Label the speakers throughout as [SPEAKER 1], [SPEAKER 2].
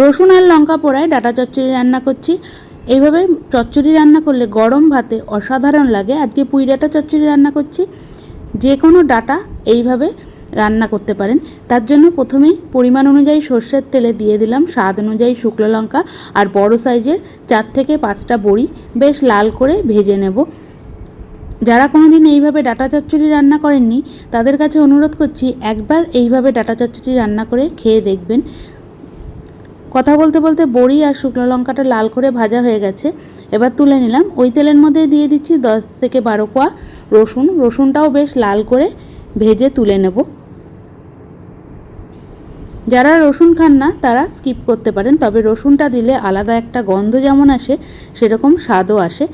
[SPEAKER 1] রসুন আর লঙ্কা পোড়ায় ডাটা চচ্চড়ি রান্না করছি। এইভাবে চচ্চড়ি রান্না করলে গরম ভাতে অসাধারণ লাগে। আজকে পুঁই ডাটা চচ্চড়ি রান্না করছি। যে কোনো ডাটা এইভাবে রান্না করতে পারেন। তার জন্য প্রথমেই পরিমাণ অনুযায়ী সর্ষের তেলে দিয়ে দিলাম। স্বাদ অনুযায়ী শুকনো লঙ্কা আর বড় সাইজের চার থেকে পাঁচটা বড়ি বেশ লাল করে ভেজে নেব। যারা কোনো দিন এইভাবে ডাটা চচ্চড়ি রান্না করেননি, তাদের কাছে অনুরোধ করছি একবার এইভাবে ডাটা চচ্চড়ি রান্না করে খেয়ে দেখবেন। কথা বলতে বলতে বড়ি আর শুকনো লঙ্কাটা লাল করে ভাজা হয়ে গেছে। এবার তুলে নিলাম। ওই তেলের মধ্যে দিয়ে দিচ্ছি দশ থেকে বারো কোয়া রসুন। রসুনটাও বেশ লাল করে ভেজে তুলে নেব। যারা রসুন খান না, তারা স্কিপ করতে পারেন। তবে রসুনটা দিলে আলাদা একটা গন্ধ যেমন আসে, সেরকম স্বাদও আসে।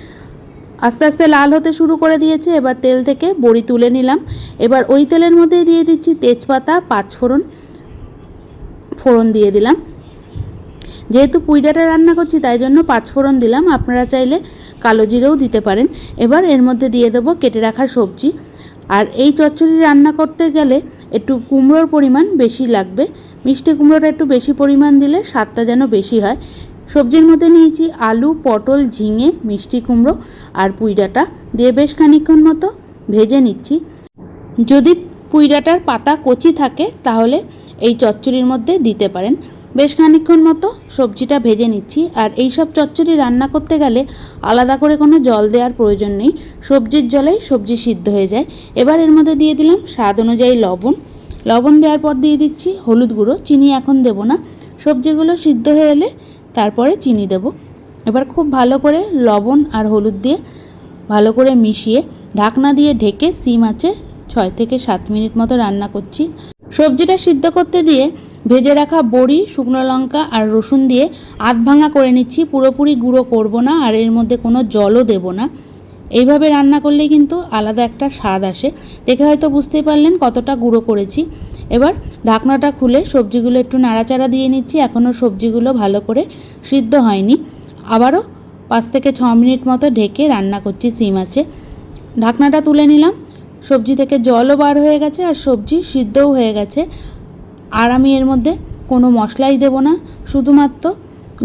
[SPEAKER 1] আস্তে আস্তে লাল হতে শুরু করে দিয়েছে। এবার তেল থেকে বড়ি তুলে নিলাম। এবার ওই তেলের মধ্যে দিয়ে দিচ্ছি তেজপাতা, পাঁচফোড়ন ফোড়ন দিয়ে দিলাম। যেহেতু পুইডাটা রান্না করছি, তাই জন্য পাঁচফোড়ন দিলাম। আপনারা চাইলে কালো জিরেও দিতে পারেন। এবার এর মধ্যে দিয়ে দেবো কেটে রাখা সবজি। আর এই চচ্চড়ি রান্না করতে গেলে একটু কুমড়োর পরিমাণ বেশি লাগবে। মিষ্টি কুমড়োটা একটু বেশি পরিমাণ দিলে স্বাদটা যেন বেশি হয়। সবজির মধ্যে নিয়েছি আলু, পটল, ঝিঙে, মিষ্টি কুমড়ো আর পুইডাটা। দিয়ে বেশ খানিক্ষণ মতো ভেজে নিচ্ছি। যদি পুইডাটার পাতা কচি থাকে, তাহলে এই চচ্চড়ির মধ্যে দিতে পারেন। বেশ খানিক্ষণ মতো সবজিটা ভেজে নিচ্ছি, আর এই সব চচ্চড়ি রান্না করতে গেলে আলাদা করে কোনো জল দেওয়ার প্রয়োজন নেই। সবজির জলেই সবজি সিদ্ধ হয়ে যায়। এবার এর মধ্যে দিয়ে দিলাম স্বাদ অনুযায়ী লবণ। লবণ দেওয়ার পর দিয়ে দিচ্ছি হলুদ গুঁড়ো, চিনি এখন দেব না। সবজিগুলো সিদ্ধ হয়ে এলে তারপরে চিনি দেব। এবার খুব ভালো করে লবণ আর হলুদ দিয়ে ভালো করে মিশিয়ে ঢাকনা দিয়ে ঢেকে সিম আছে, ছয় থেকে সাত মিনিট মতো রান্না করছি। সবজিটা সিদ্ধ করতে দিয়ে ভেজে রাখা বড়ি, শুকনো লঙ্কা আর রসুন দিয়ে আধ ভাঙা করে নিচ্ছি। পুরোপুরি গুঁড়ো করব না আর এর মধ্যে কোনো জলও দেব না। এইভাবে রান্না করলেই কিন্তু আলাদা একটা স্বাদ আসে। দেখে হয়তো বুঝতেই পারলেন কতটা গুঁড়ো করেছি। এবার ঢাকনাটা খুলে সবজিগুলো একটু নাড়াচাড়া দিয়ে নিচ্ছি। এখনও সবজিগুলো ভালো করে সিদ্ধ হয়নি। আবারও পাঁচ থেকে ছ মিনিট মতো ঢেকে রান্না করছি সিম আছে। ঢাকনাটা তুলে নিলাম। সবজি থেকে জলও বার হয়ে গেছে আর সবজি সিদ্ধও হয়ে গেছে। আর আমি এর মধ্যে কোনো মশলাই দেব না, শুধুমাত্র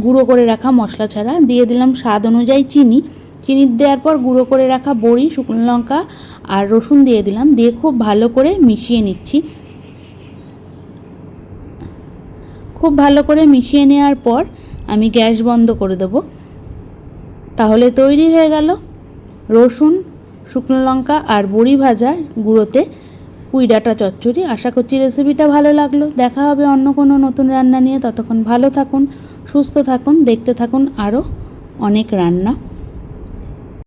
[SPEAKER 1] গুঁড়ো করে রাখা মশলা ছাড়া। দিয়ে দিলাম স্বাদ অনুযায়ী চিনি। চিনি দেওয়ার পর গুঁড়ো করে রাখা বড়ি, শুকনো লঙ্কা আর রসুন দিয়ে দিলাম। দিয়ে খুব ভালো করে মিশিয়ে নিচ্ছি। খুব ভালো করে মিশিয়ে নেওয়ার পর আমি গ্যাস বন্ধ করে দেবো। তাহলে তৈরি হয়ে গেল রসুন, শুকনো লঙ্কা আর বড়ি ভাজা গুঁড়োতে পুঁই ডাঁটা চচ্চড়ি। আশা করছি রেসিপিটা ভালো লাগল। দেখা হবে অন্য কোনো নতুন রান্না নিয়ে। ততক্ষণ ভালো থাকুন, সুস্থ থাকুন, দেখতে থাকুন আরও অনেক রান্না।